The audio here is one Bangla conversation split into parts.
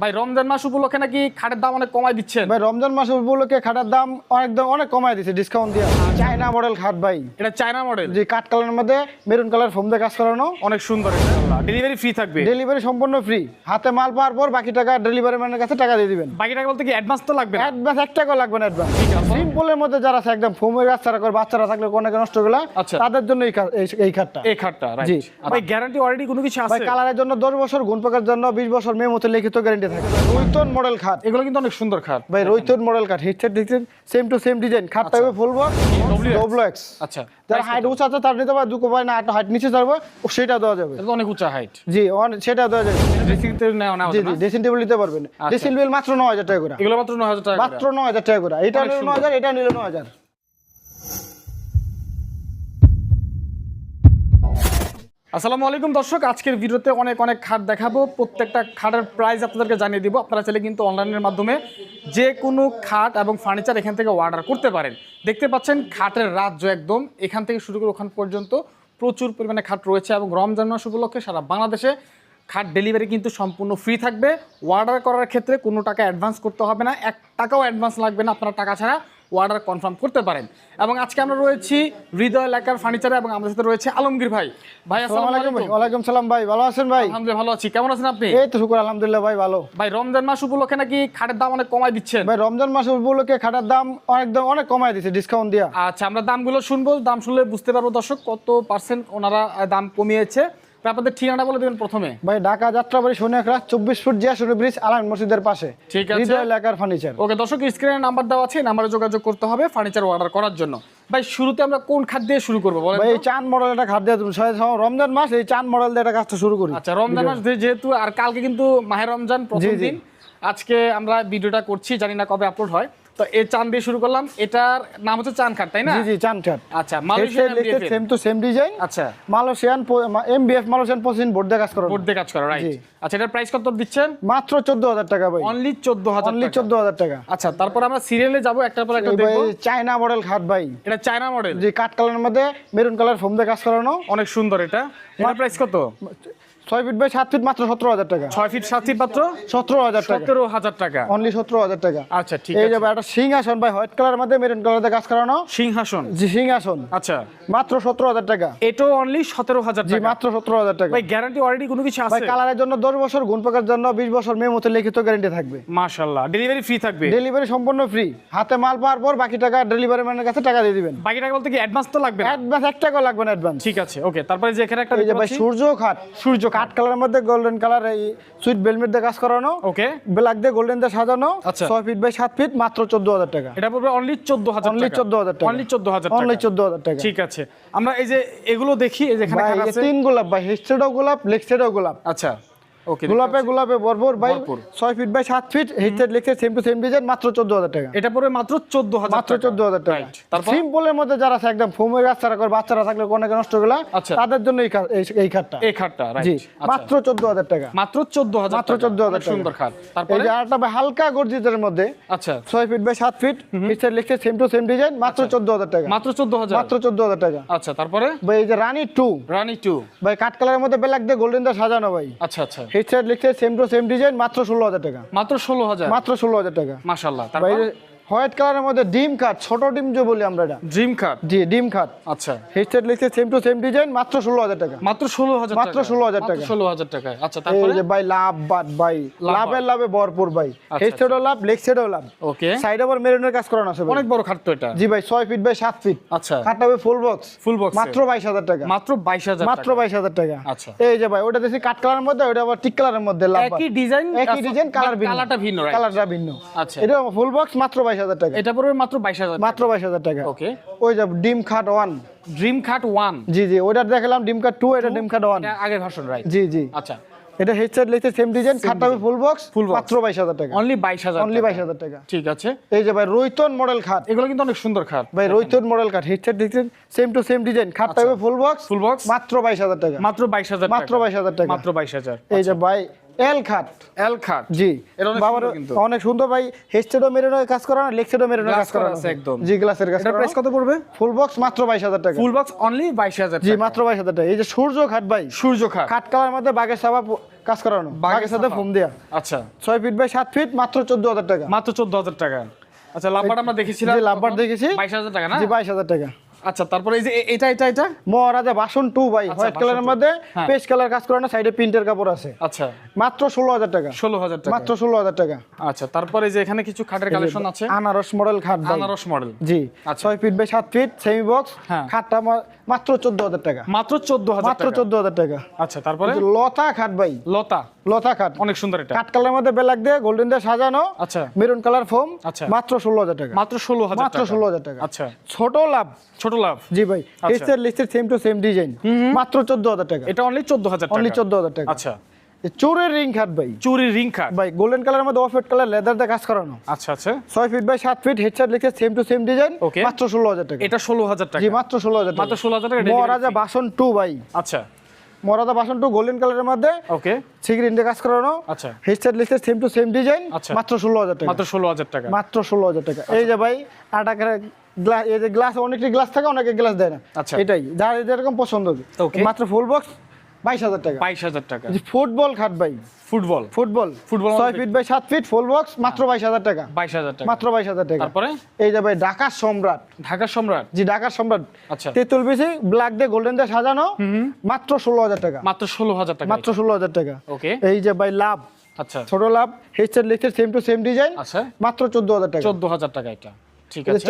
ভাই রমজান মাস উপলক্ষে নাকি খাটের দাম অনেক কমাই দিচ্ছেন? ভাই রমজান মাস উপলক্ষে খাটের দাম অনেক দাম অনেক কমায় দিছে ডিসকাউন্ট দিয়ে। চায়না মডেল খাট ভাই। এটা চায়না মডেল যে কাঠ কালারের মধ্যে মেরুন কালার ফোম দিয়ে কাজ করানো। অনেক সুন্দর ডেলিভারি ফ্রি থাকবে? ডেলিভারি সম্পূর্ণ ফ্রি হাতে মাল পাওয়ার পর বাকি টাকা ডেলিভারি ম্যানের কাছে টাকা দিয়ে দিবেন। বাকি টাকা বলতে কি অ্যাডভান্স তো লাগবে অ্যাডভান্স এক টাকা লাগবে না অ্যাডভান্স। সিম্পলের মধ্যে যারা আছে একদম ফোমের বাচ্চারা করে বাচ্চারা থাকলে কোনো নষ্টগুলা আচ্ছা। তাদের জন্য এই খাটটা। এই খাটটা রাইট জি। ভাই গ্যারান্টি অলরেডি কোনো কিছু ভাই আছে? কালারের জন্য দশ বছর গুণ পাকার জন্য বিশ বছর মেমোতে লিখিত গ্যারেন্টি কোয়ালিটি থাকে। রৈতন মডেল খাট। এগুলো কিন্তু অনেক সুন্দর খাট। ভাই রৈতন মডেল খাট হেডসেট দেখছেন? সেম টু সেম ডিজাইন খাট থাকবে ফুলবো ডব্লু এক্স আচ্ছা। যার হাইট উঁচা আছে তার নিতে পারে দুকো পায় না একটা হাইট নিচে যাবে ও সেটা দেওয়া যাবে। এটা অনেক উঁচা হাইট জি সেটা দেওয়া যাবে। ড্রেসিং টেবিল নেওয়া না জি জি ড্রেসিং টেবিল নিতে পারবেন। আচ্ছা। ড্রেসিং টেবিল মাত্র 9000 টাকা করে। এগুলো মাত্র 9000 টাকা মাত্র 9000 টাকা করে। এটা নিলে 9000 এটা নিলে 9000 আসসালামু আলাইকুম দর্শক, আজকের ভিডিওতে অনেক অনেক খাট দেখাবো। প্রত্যেকটা খাটের প্রাইস আপনাদেরকে জানিয়ে দিব। আপনারা চাইলে কিন্তু অনলাইনের মাধ্যমে যে কোনো খাট এবং ফার্নিচার এখান থেকে অর্ডার করতে পারেন। দেখতে পাচ্ছেন, খাটের রাজ্য একদম। এখান থেকে শুরু করে ওখান পর্যন্ত প্রচুর পরিমাণে খাট রয়েছে এবং রমজান মাস উপলক্ষে সারা বাংলাদেশে খাট ডেলিভারি কিন্তু সম্পূর্ণ ফ্রি থাকবে। অর্ডার করার ক্ষেত্রে কোনো টাকা অ্যাডভান্স করতে হবে না। এক টাকাও অ্যাডভান্স লাগবে না। আপনারা টাকা ছাড়া অর্ডার কনফার্ম করতে পারেন। এবং আজকে আমরা রয়েছি হৃদয় এলাকার ফার্নিচারে এবং আমাদের সাথে রয়েছে আলমগীর ভাই। ভাই আসসালামু আলাইকুম ওয়ালাইকুম সালাম ভাই। ভালো আছেন ভাই? আলহামদুলিল্লাহ ভালো আছি। কেমন আছেন আপনি? এই তো শুকুর আলহামদুলিল্লাহ ভাই ভালো। ভাই রমজান মাস উপলক্ষে নাকি খাটের দাম অনেক কমাই দিচ্ছেন? ভাই রমজান মাস উপলক্ষে খাটার দাম অনেক দাম অনেক কমায় দিচ্ছে ডিসকাউন্ট দিয়া। আচ্ছা আমরা দামগুলো শুনব। দাম শুনলে বুঝতে পারব দর্শক কত পার্সেন্ট ওনারা দাম কমিয়েছে। আপনাদের ঠিকানাটা বলে দেবেন প্রথমে? ভাই ঢাকা যাত্রাবাড়ি সোনিয়াখড়া চব্বিশ ফুট জিয়া শুরু ব্রিজ আলাম মসজিদের পাশে। ঠিক আছে। হৃদয় ফার্নিচার ওকে দর্শক স্ক্রিনে নাম্বার দেওয়া আছে নাম্বারে যোগাযোগ করতে হবে ফার্নিচার অর্ডার করার জন্য। ভাই শুরুতে আমরা কোন খাট দিয়ে শুরু করব বলেন ভাই এই চান মডেল একটা খাদ্য রমজান মাস এই চান মডেল দিয়ে একটা কাজটা শুরু করি। আচ্ছা রমজান মাস যেহেতু আর কালকে কিন্তু মাহে রমজান প্রথম। দিন আজকে আমরা ভিডিওটা করছি জানি না কবে আপলোড হয়। তো এই চান দিয়ে শুরু করলাম। এটার নাম হচ্ছে চান খাট তাই না? জি জি চান খাট আচ্ছা Malaysian same to same design আচ্ছা। মালয়েশিয়ান এমবিএফ মালয়েশিয়ান বোর্ড দিয়ে কাজ করো বোর্ড দিয়ে কাজ করা রাইট আচ্ছা এটার প্রাইস কত দিচ্ছেন? মাত্র চোদ্দ হাজার টাকা ভাই। অনলি চোদ্দ হাজার অনলি চোদ্দ হাজার টাকা। আচ্ছা তারপর আমরা সিরিয়ালে যাব একটার পর একটা ভাই চায়না মডেল খাট ভাই। এটা চায়না মডেল যে কাঠ কালারের মধ্যে মেরুন কালার ফোম দিয়ে কাজ করানো। অনেক সুন্দর এটা। এটার প্রাইস কত? ছয় ফিট বাই সাত ফিট মাত্র সতেরো হাজার টাকা। ছয় ফিট সাত ফিট মাত্র? সতেরো হাজার টাকা। সতেরো হাজার টাকা। অনলি সতেরো হাজার টাকা। আচ্ছা ঠিক এই যে একটা সিংহাসন ভাই হোয়াইট কালারের মধ্যে মেরুন কালার কাজ করানো। সিংহাসন? জি সিংহাসন। আচ্ছা। মাত্র সতেরো হাজার টাকা। এটাও অনলি সতেরো হাজার জি মাত্র সতেরো হাজার টাকা। ভাই গ্যারান্টি অলরেডি কোনো কিছু ভাই আছে? কালারের জন্য দশ বছর গুণ পাকার জন্য বিশ বছর মেমোতে লিখিত গ্যারেন্টি থাকবে। মাশাল্লাহ ডেলিভারি ফ্রি থাকবে। ডেলিভারি সম্পূর্ণ ফ্রি হাতে মাল পাওয়ার পর বাকি টাকা ডেলিভারি ম্যানের কাছে টাকা দিয়ে দিবেন। বাকি টাকা বলতে কি অ্যাডভান্স তো লাগবে অ্যাডভান্স এক টাকা লাগবে না অ্যাডভান্স ঠিক আছে ওকে তারপরে যে এখানে একটা সূর্য খাট সূর্য কাঠ কালারের মধ্যে গোল্ডেন কালার এই সুইট বেলমেট দিয়ে কাজ করানো। ওকে ব্ল্যাক দিয়ে গোল্ডেন দিয়ে সাজানো। আচ্ছা। ছয় ফিট বাই সাত ফিট মাত্র চোদ্দ হাজার টাকা। এটা পড়বে অনলি চোদ্দ হাজার অনলি চোদ্দ হাজার টাকা। অনলি চোদ্দ হাজার অনলি চোদ্দ হাজার টাকা। ঠিক আছে। আমরা এই যে এগুলো দেখি এই যে এই তিন গোলাপ বা হেড সাইডও গোলাপ লেগ সাইডও গোলাপ। আচ্ছা। গোলাপে গোলাপে ভরপুর ভাই। ছয় ফিট বাই সাত ফিট হেড সাইড লিখছে সেম টু সেম ডিজাইন মাত্র চোদ্দ হাজার টাকা। এটা পড়বে মাত্র চোদ্দ হাজার মাত্র চোদ্দ হাজার টাকা। সিম্পলের মধ্যে যারা আছে একদম ফোমের বাচ্চারা করে বাচ্চারা থাকলে কোনো নষ্টগুলা আচ্ছা। তাদের জন্য এই খাটটা। এই খাটটা জি মাত্র চোদ্দ হাজার টাকা। মাত্র চোদ্দ হাজার মাত্র 14,000 টাকা। সুন্দর খাট। তারপরে? যে আরেকটা ভাই হালকা গর্জিতের মধ্যে আচ্ছা। ছয় ফিট বাই সাত ফিট পিছের লিখছে সেম টু সেম ডিজাইন মাত্র চোদ্দ হাজার টাকা। মাত্র চোদ্দ হাজার মাত্র চোদ্দ হাজার টাকা। আচ্ছা তারপরে? ভাই এই যে রানী টু রানি টু ভাই কাঠ কালারের মধ্যে ব্ল্যাক দিয়ে গোল্ডেন দিয়ে সাজানো ভাই। আচ্ছা আচ্ছা। হেড সাইড লিখছে সেম টু সেম ডিজাইন মাত্র ষোলো হাজার টাকা। মাত্র ষোলো হাজার। মাত্র ষোলো হাজার টাকা। মাসাল্লাহ তারপর? হোয়াইট কালারের মধ্যে ডিম খাট ছোট ডিম যে বলি আমরা এটা। ড্রিম খাট? জি ডিম খাট। আচ্ছা। হেড সাইড লিখছে সেম টু সেম ডিজাইন মাত্র ষোলো হাজার টাকা। মাত্র ষোলো হাজার মাত্র 16,000 টাকা। ষোলো হাজার টাকায়। আচ্ছা এই তারপরে? যে ভাই লাভ বাদ ভাই। লাভের লাভে ভরপুর ভাই। আচ্ছা, হেড সাইডও লাভ লেগ লাভ। ওকে সাইড আবার মেরুনের কাজ করানো আছে অনেক বড় খাট তো এটা। জি ভাই ছয় ফিট বাই সাত ফিট আচ্ছা। খাটটা হবে ফুল বক্স ফুল বক্স মাত্র বাইশ হাজার টাকা। মাত্র বাইশ হাজার মাত্র বাইশ হাজার টাকা। আচ্ছা। এই যে ভাই ওটা দেখছি কাঠ কালারের মধ্যে ওটা আবার টিক কালারের মধ্যে লাভ একই ডিজাইন একই ডিজাইন কালার ভিন্ন। কালারটা ভিন্ন? কালারটা ভিন্ন। আচ্ছা। এটা ফুল বক্স মাত্র বাইশ হাজার টাকা। এটা পড়বে মাত্র বাইশ হাজার মাত্র বাইশ হাজার টাকা। ওকে। ওই যে ডিম খাট ওয়ান। ড্রিম খাট ওয়ান। জি জি ওটা দেখালাম ডিম খাট টু এটা ডিম খাট ওয়ান। এটা আগের ভার্সন রাইট জি জি। আচ্ছা। এটা হেডসেট লিখছে সেম ডিজাইন খাটটা ফুল বক্স মাত্র বাইশ হাজার টাকা। অনলি বাইশ হাজার অনলি বাইশ হাজার টাকা। ঠিক আছে। এই যে ভাই রৈতন মডেল খাট। এগুলো কিন্তু অনেক সুন্দর খাট। ভাই রৈতন মডেল খাট হেডসেট দেখছেন? সেম টু সেম ডিজাইন খাটটা ফুল বক্স ফুল বক্স মাত্র বাইশ হাজার টাকা। মাত্র বাইশ হাজার মাত্র 22,000 টাকা। মাত্র বাইশ হাজার। এই যে ভাই এল খাট এল খাট জি অনেক বাবার সুন্দর অনেক সুন্দর ভাই। হেডসেটও মেরুনের কাজ লেগসেটও মেরুনের Glass কাজ করা আছে একদম। জি গ্লাসের কাজ প্রাইস কত পড়বে? ফুল বক্স মাত্র বাইশ হাজার টাকা। ফুল বক্স অনলি বাইশ হাজার জি মাত্র বাইশ হাজার টাকা। এই যে সূর্য খাট ভাই। সূর্য খাট খাট কালার মধ্যে বাঘের সাবা কাজ করানো। বাঘের সাথে। ফোম দেয়া। আচ্ছা। ছয় ফিট বাই সাত ফিট মাত্র চোদ্দ হাজার টাকা। মাত্র চোদ্দ হাজার টাকা। আচ্ছা লাভবার আমরা দেখেছিলাম জি, লাভবার দেখেছি। বাইশ হাজার টাকা না? জি বাইশ হাজার টাকা। আচ্ছা তারপরে এই যে এটা এটা এটা? মহারাজা বাসন টু বাই আচ্ছা, হোয়াইট কালারের মধ্যে হ্যাঁ। পেস্ট কালার কাজ করানো সাইডে প্রিন্টের কাপড় আছে। আচ্ছা। মাত্র ষোলো হাজার টাকা। ষোলো হাজার টাকা। মাত্র ষোলো হাজার টাকা। আচ্ছা তারপরে এই যে এখানে কিছু খাটের কালেকশন আছে? আনারস মডেল খাট ভাই। আনারস মডেল। জি আচ্ছা। ছয় ফিট বাই সাত ফিট সেমি বক্স হ্যাঁ। খাটটা মাত্র চোদ্দ হাজার টাকা। মাত্র চোদ্দ হাজার মাত্র চোদ্দ হাজার টাকা। আচ্ছা তারপরে? লতা খাট ভাই। লতা। লতা খাট। অনেক সুন্দর এটা। কাঠ কালারের মধ্যে বেলাক দিয়ে গোল্ডেন দিয়ে সাজানো। আচ্ছা। মেরুন কালার ফোম আচ্ছা। মাত্র ষোলো হাজার টাকা। মাত্র ষোলো হাজার মাত্র টাকা। ষোলো হাজার টাকা। আচ্ছা। ছোট লাভ। ছোট লাভ জি ভাই আচ্ছা। লিস্টের লিস্টের সেম টু সেম ডিজাইন মাত্র চোদ্দ হাজার টাকা। এটা অনলি চোদ্দ হাজার অনলি টাকা। চোদ্দ হাজার টাকা। আচ্ছা। চোরের রিং খাট ভাই। চুরি রিং খাট ভাই গোল্ডেন কালারের মধ্যে অফ হোয়াইট কালার লেদার দিয়ে কাজ করানো। আচ্ছা আচ্ছা। ছয় ফিট বাই সাত ফিট হেডসেট লিখে সেম টু সেম ডিজাইন মাত্র ষোলো হাজার টাকা। এটা টাকা। জি মাত্র ষোলো হাজার মাত্র 16,000 টাকা মহারাজা বাসন টু ভাই। আচ্ছা। মহারাজা বাসন টু গোল্ডেন কালারের মধ্যে ওকে সিগ্রিন দিয়ে কাজ করানো। আচ্ছা। হেডসেট লিখে সেম টু সেম ডিজাইন আচ্ছা। মাত্র ষোলো হাজার টাকা। মাত্র ষোলো হাজার টাকা। মাত্র ষোলো হাজার টাকা। এই যে ভাই আট আকারে গ্লাস এই গ্লাস অনেকটি গ্লাস থাকে অনেকে গ্লাস দেয় না। আচ্ছা। এটাই। যার যেরকম পছন্দ মাত্র ফুল বক্স বাইশ হাজার টাকা। বাইশ হাজার টাকা। ফুটবল খাট ভাই। ফুটবল ফুটবল ফুটবল ছয় ফিট বাই সাত ফিট ফুল বক্স মাত্র বাইশ হাজার টাকা। বাইশ হাজার টাকা। মাত্র বাইশ হাজার টাকা। তারপরে? এই যে ঢাকার সম্রাট। ঢাকা সম্রাট? জি ঢাকার সম্রাট। আচ্ছা। তেঁতুল বেশি ব্ল্যাক দিয়ে গোল্ডেন দিয়ে সাজানো মাত্র ষোলো হাজার টাকা। মাত্র ষোলো হাজার টাকা। মাত্র ষোলো হাজার টাকা। ওকে এই যে ভাই লাভ। আচ্ছা। ছোট লাভ হেডসেট লিখছে সেম টু সেম ডিজাইন আচ্ছা। মাত্র চোদ্দ হাজার টাকা। চোদ্দ হাজার টাকা এটা।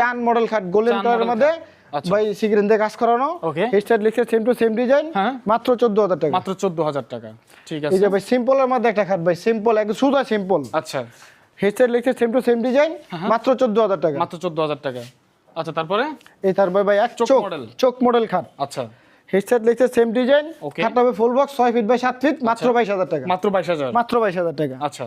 চান মডেল খাট গোল্ডেন কালারের মধ্যে আচ্ছা। ভাই সিগ্রেন দিয়ে কাজ করানো। Okay. হেডসেট লিখছে সেম টু সেম ডিজাইন। মাত্র চোদ্দ হাজার টাকা। মাত্র চোদ্দ হাজার টাকা। ঠিক এই আছে। যে ভাই সিম্পলের মধ্যে একটা খাট ভাই সিম্পল একদম সুদা সিম্পল আচ্ছা। হেডসেট লিখছে সেম টু সেম ডিজাইন। মাত্র চোদ্দ হাজার টাকা। মাত্র চোদ্দ হাজার টাকা। আচ্ছা তারপরে? এই তারপর ভাই এক চোখ মডেল চোখ মডেল খাট। আচ্ছা। হেডসেট লিখছে সেম ডিজাইন. খাট হবে ফুল বক্স ছয় ফিট বাই সাত ফিট মাত্র বাইশ হাজার টাকা। মাত্র বাইশ হাজার। মাত্র বাইশ হাজার টাকা। আচ্ছা।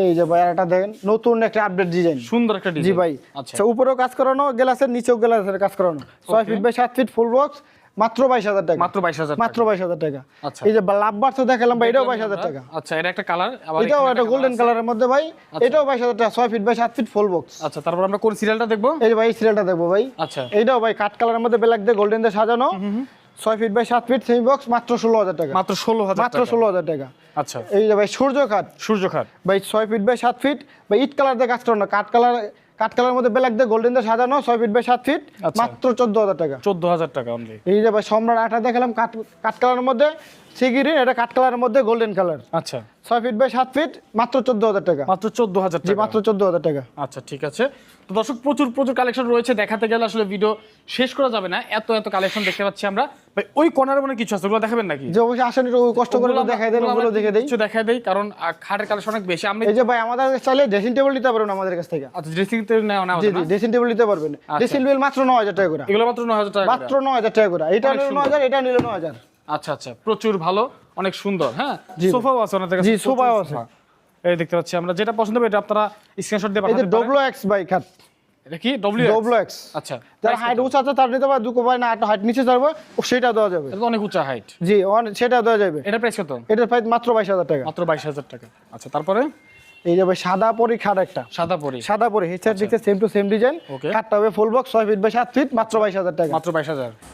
এই যে ভাই দেখেন নতুন একটা আপডেট ডিজাইন সুন্দর একটা জি ভাই। আচ্ছা। আচ্ছা উপরেও কাজ করানো গ্লাসের নিচেও গ্লাসের কাজ করানো। ছয় ফিট বাই সাত ফিট ফুল বক্স মাত্র বাইশ হাজার টাকা। মাত্র বাইশ হাজার মাত্র বাইশ হাজার টাকা। আচ্ছা। এই যে লাভবার তো দেখালাম ভাই এটাও বাইশ হাজার টাকা। আচ্ছা এটা একটা কালার আবার এটাও একটা গোল্ডেন। কালারের মধ্যে ভাই এটাও বাইশ হাজার টাকা ছয় ফিট বাই সাত ফিট ফুল বক্স আচ্ছা তারপর আমরা কোন সিরিয়ালটা দেখব? এই ভাই সিরিয়ালটা দেখব ভাই। আচ্ছা। এইটাও ভাই কাঠ কালারের মধ্যে ব্ল্যাক দিয়ে গোল্ডেন দিয়ে সাজানো। ছয় ফিট বাই সাত ফিট সেমি বক্স মাত্র ষোলো হাজার টাকা। মাত্র ষোলো হাজার মাত্র ষোলো হাজার টাকা। আচ্ছা। এই যে ভাই সূর্য খাট। সূর্য খাট। ভাই ছয় ফিট বাই সাত ফিট বা ইট কালার দিয়ে কাজ করানো। কাঠ কালার কাঠ কালার মধ্যে ব্ল্যাক দিয়ে গোল্ডেন দিয়ে সাজানো ছয় ফিট বাই সাত ফিট আচ্ছা। মাত্র চোদ্দ হাজার টাকা। চোদ্দ হাজার টাকা অনলি এই যে ভাই সম্রাট আটা দেখালাম কাঠ কাঠ কালারের মধ্যে। সিগিরিন এটা কাঠ কালারের মধ্যে গোল্ডেন কালার। আচ্ছা। ছয় ফিট বাই সাত ফিট মাত্র চোদ্দ হাজার টাকা। মাত্র চোদ্দ হাজার জি মাত্র চোদ্দ হাজার টাকা। আচ্ছা ঠিক আছে। তো দর্শক প্রচুর প্রচুর কালেকশন রয়েছে। দেখাতে গেলে আসলে ভিডিও শেষ করা যাবে না। এত এত কালেকশন দেখতে পাচ্ছি আমরা। ভাই ওই কর্নারে মনে কিছু আছে ওগুলো দেখাবেন নাকি? যে অবশ্যই আসেন একটু কষ্ট করে দেখাই দেন ওগুলো দেখে দেই। কিছু দেখাই দেই কারণ খাটের কালেকশন অনেক বেশি। আমরা এই যে ভাই আমাদের কাছে চাইলে ড্রেসিং টেবিল নিতে পারবেন আমাদের কাছ থেকে। আচ্ছা ড্রেসিং টেবিল নেওয়া নেওয়া জি না? ড্রেসিং টেবিল নিতে পারবেন। ড্রেসিং টেবিল মাত্র ন হাজার টাকা করে। এগুলো মাত্র নয় হাজার টাকা মাত্র করে। ন হাজার টাকা করে। এটা নিল ন হাজার এটা নিল ন হাজার। আচ্ছা আচ্ছা। প্রচুর ভালো অনেক সুন্দর হ্যাঁ? সোফাও আছে ওনাদের কাছে জি, সোফাও আছে। এই দেখতে পাচ্ছি আমরা যেটা পছন্দ হবে এটা আপনারা স্ক্রিনশট দিয়ে পাঠাতে পারেন। ডব্লো এক্স বাই খাট। এটা কি? ডব্লিউ ডব্লো এক্স আচ্ছা। যারা হাইট? উঁচা আছে তার নিতে পারে দুকো পায় না একটা হাইট নিচে যাবে ও সেটা দেওয়া যাবে। এটা অনেক উঁচা হাইট জি সেটা দেওয়া যাবে। এটা প্রাইস কত? এটা প্রাইস মাত্র বাইশ হাজার টাকা। মাত্র বাইশ হাজার টাকা। আচ্ছা তারপরে? এই যাবে সাদা পরি খাট একটা। সাদা পরি। সাদা পরি হেডসেট দিচ্ছে সেম টু সেম ডিজাইন. খাটটা হবে ফুল বক্স ছয় ফিট বাই সাত ফিট মাত্র বাইশ হাজার টাকা। মাত্র বাইশ হাজার। এই যে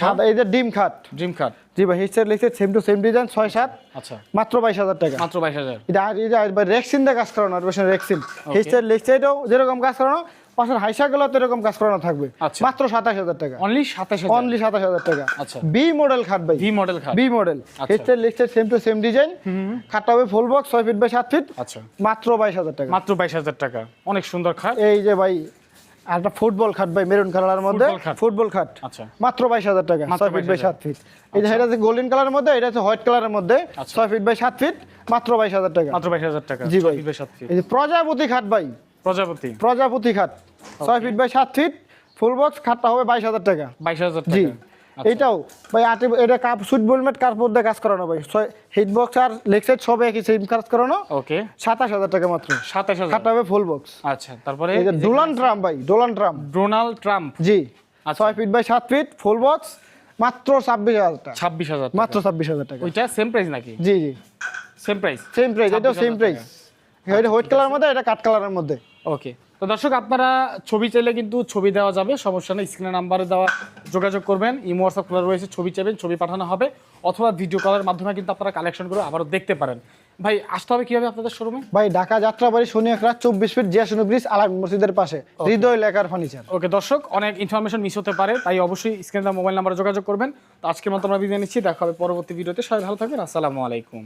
সাদা যে ডিম খাট। কার্ড জি ভাই হেডসেট লিখছে সেম টু সেম ডিজাইন ছয় সাত আচ্ছা। মাত্র বাইশ হাজার টাকা। মাত্র বাইশ হাজার। এটা এটা রেক্সিন দিয়ে কাজ করানো আর রেক্সিন হেডসেট লিখছে এটাও যেরকম কাজ করানো পাশের হাইসা গুলো তো এরকম কাজ করানো থাকবে। আচ্ছা। মাত্র সাতাশ হাজার টাকা। অনলি সাতাশ অনলি সাতাশ হাজার টাকা। আচ্ছা। বি মডেল খাট ভাই। ভি মডেল খাট। B model. হেডসেট লিখছে সেম টু সেম ডিজাইন খাটটা হবে ফুল বক্স ছয় ফিট বাই সাত ফিট আচ্ছা। মাত্র বাইশ হাজার টাকা। মাত্র বাইশ হাজার টাকা। অনেক সুন্দর খাট। এই যে ভাই আর একটা ফুটবল খাট ভাই মেরুন কালারের মধ্যে ফুটবল খাট। আচ্ছা। মাত্র বাইশ হাজার টাকা ছয় ফিট বাই সাত ফিট এই যে এটা হচ্ছে গোল্ডেন কালারের মধ্যে এটা হচ্ছে হোয়াইট কালারের মধ্যে আচ্ছা। ছয় ফিট বাই সাত ফিট মাত্র বাইশ হাজার টাকা। মাত্র বাইশ হাজার টাকা জি ভাই। এই যে প্রজাপতি খাট ভাই। প্রজাপতি। প্রজাপতি খাট ছয় ফিট বাই সাত ফিট ফুল বক্স খাটটা হবে বাইশ হাজার টাকা। বাইশ হাজার জি। আচ্ছা। এইটাও। ভাই আটে এটা কাপ সুইট বোলমেট কার্পোর দিয়ে কাজ করানো ভাই। হিট বক্স আর লেগ সাইড সব একই সেম কাজ করানো। ওকে। সাতাশ হাজার টাকা মাত্র। সাতাশ হাজার। হবে ফুল বক্স আচ্ছা তারপরে ডোনাল্ড ট্রাম্প ভাই ডোনাল্ড ট্রাম্প। Donald Trump. জি। আচ্ছা। ছয় ফিট বাই সাত ফিট ফুল বক্স মাত্র ছাব্বিশ হাজার টাকা। ছাব্বিশ হাজার মাত্র ছাব্বিশ হাজার টাকা। ওইটা সেম প্রাইস নাকি? জি জি। সেম প্রাইস সেম প্রাইস এটাও সেম প্রাইস হোয়াইট কালারের মধ্যে এটা কাঠ কালারের মধ্যে। ওকে তো দর্শক আপনারা ছবি চাইলে কিন্তু ছবি দেওয়া যাবে সমস্যা নেই স্ক্রিনে নাম্বারে দেওয়া যোগাযোগ করবেন ইমো হোয়াটসঅ্যাপ খোলা রয়েছে ছবি চাইবেন ছবি পাঠানো হবে অথবা ভিডিও কলের মাধ্যমে কিন্তু আপনারা কালেকশন করে আবারও দেখতে পারেন। ভাই আসতে হবে কীভাবে আপনাদের শোরুমে ভাই ঢাকা যাত্রাবাড়ি শনি একরা চব্বিশ ফিট জিয়াশুনি ব্রিজ আলাম মসজিদের পাশে। হৃদয় লেখার ফার্নিচার ওকে দর্শক অনেক ইনফরমেশন মিস হতে পারে তাই অবশ্যই স্ক্রিনে মোবাইল নাম্বারে যোগাযোগ করবেন। তো আজকের মতো আমরা বিদায় নিচ্ছি দেখা হবে পরবর্তী ভিডিওতে সবাই ভালো থাকবেন আসসালামু আলাইকুম।